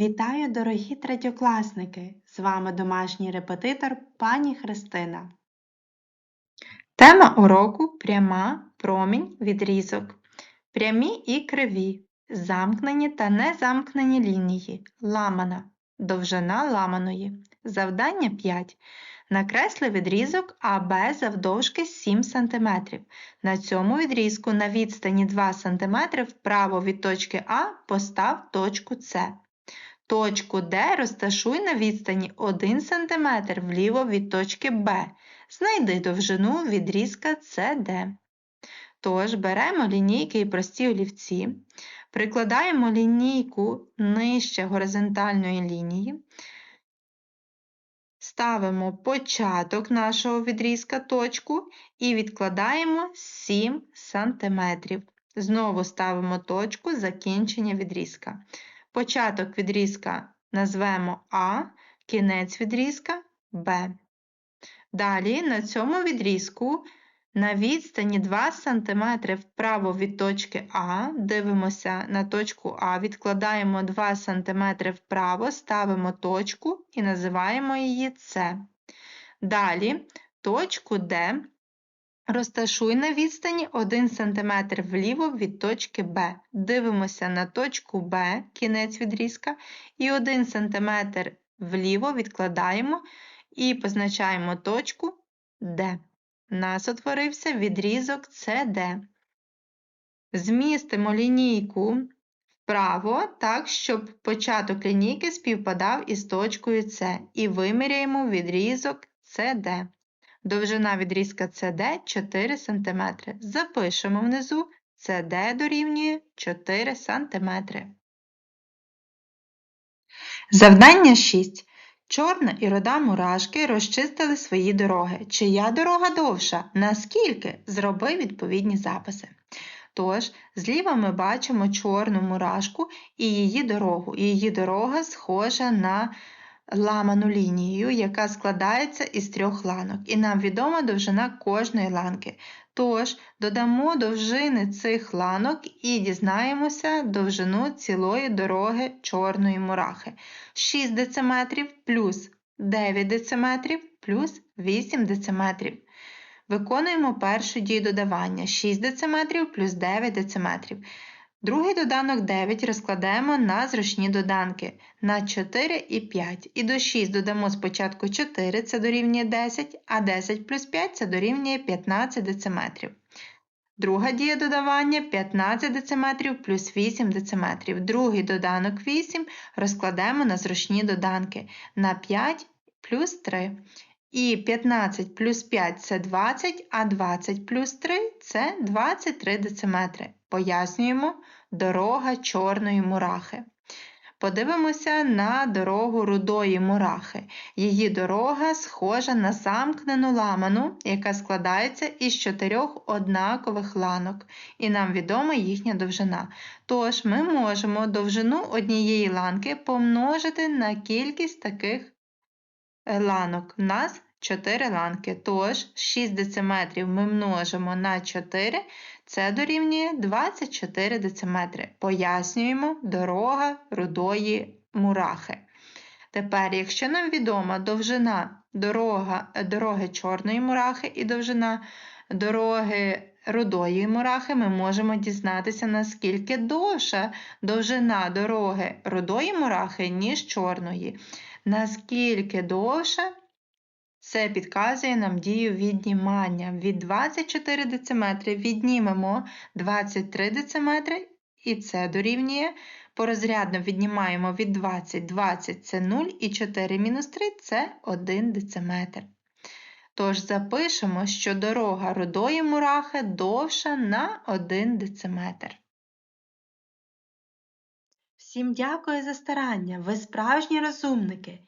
Вітаю, дорогі третьокласники! З вами домашній репетитор пані Христина. Тема уроку пряма, промінь, відрізок. Прямі і криві, замкнені та незамкнені лінії, ламана, довжина ламаної. Завдання 5. Накресли відрізок АБ завдовжки 7 см. На цьому відрізку на відстані 2 см вправо від точки А постав точку С. Точку Д розташуй на відстані 1 см вліво від точки Б. Знайди довжину відрізка CD. Тож беремо лінійки і прості олівці, прикладаємо лінійку нижче горизонтальної лінії, ставимо початок нашого відрізка точку і відкладаємо 7 см. Знову ставимо точку закінчення відрізка. Початок відрізка назвемо А, кінець відрізка Б. Далі на цьому відрізку на відстані 2 см вправо від точки А, дивимося на точку А, відкладаємо 2 см вправо, ставимо точку і називаємо її С. Далі точку Д Розташуй на відстані 1 см вліво від точки Б. Дивимося на точку Б, кінець відрізка, і 1 см вліво відкладаємо і позначаємо точку Д. У нас утворився відрізок CD. Змістимо лінійку вправо так, щоб початок лінійки співпадав із точкою С, і виміряємо відрізок CD. Довжина відрізка CD 4 см. Запишемо внизу CD дорівнює 4 см. Завдання 6. Чорна і рода мурашки розчистили свої дороги. Чия дорога довша? Наскільки? Зроби відповідні записи. Тож, зліва ми бачимо чорну мурашку і її дорогу. Її дорога схожа на ламану лінію, яка складається із трьох ланок, і нам відома довжина кожної ланки. Тож, додамо довжини цих ланок і дізнаємося довжину цілої дороги чорної мурахи. 6 дм плюс 9 дм плюс 8 дм. Виконуємо першу дію додавання 6 дм плюс 9 дм. Другий доданок 9 розкладаємо на зручні доданки на 4 і 5. І до 6 додамо спочатку 4, це дорівнює 10, а 10 плюс 5 це дорівнює 15 дециметрів. Друга дія додавання 15 дециметрів плюс 8 дециметрів. Другий доданок 8 розкладаємо на зручні доданки на 5 плюс 3. І 15 плюс 5 це 20, а 20 плюс 3 це 23 дециметри. Пояснюємо дорога чорної мурахи. Подивимося на дорогу рудої мурахи. Її дорога схожа на замкнену ламану, яка складається із чотирьох однакових ланок, і нам відома їхня довжина. Тож ми можемо довжину однієї ланки помножити на кількість таких ланок. У нас 4 ланки. Тож 6 дециметрів ми множимо на 4, це дорівнює 24 дециметри. Пояснюємо дорога рудої мурахи. Тепер, якщо нам відома довжина дорога, дороги чорної мурахи і довжина дороги рудої мурахи, ми можемо дізнатися, наскільки довша довжина дороги рудої мурахи, ніж чорної. Наскільки довша це підказує нам дію віднімання. Від 24 дециметри віднімемо 23 дециметри, і це дорівнює. Порозрядно віднімаємо від 20, 20 це 0 і 4 мінус 3 це 1 дециметр. Тож запишемо, що дорога рудої мурахи довша на 1 дециметр. Всім дякую за старання, ви справжні розумники.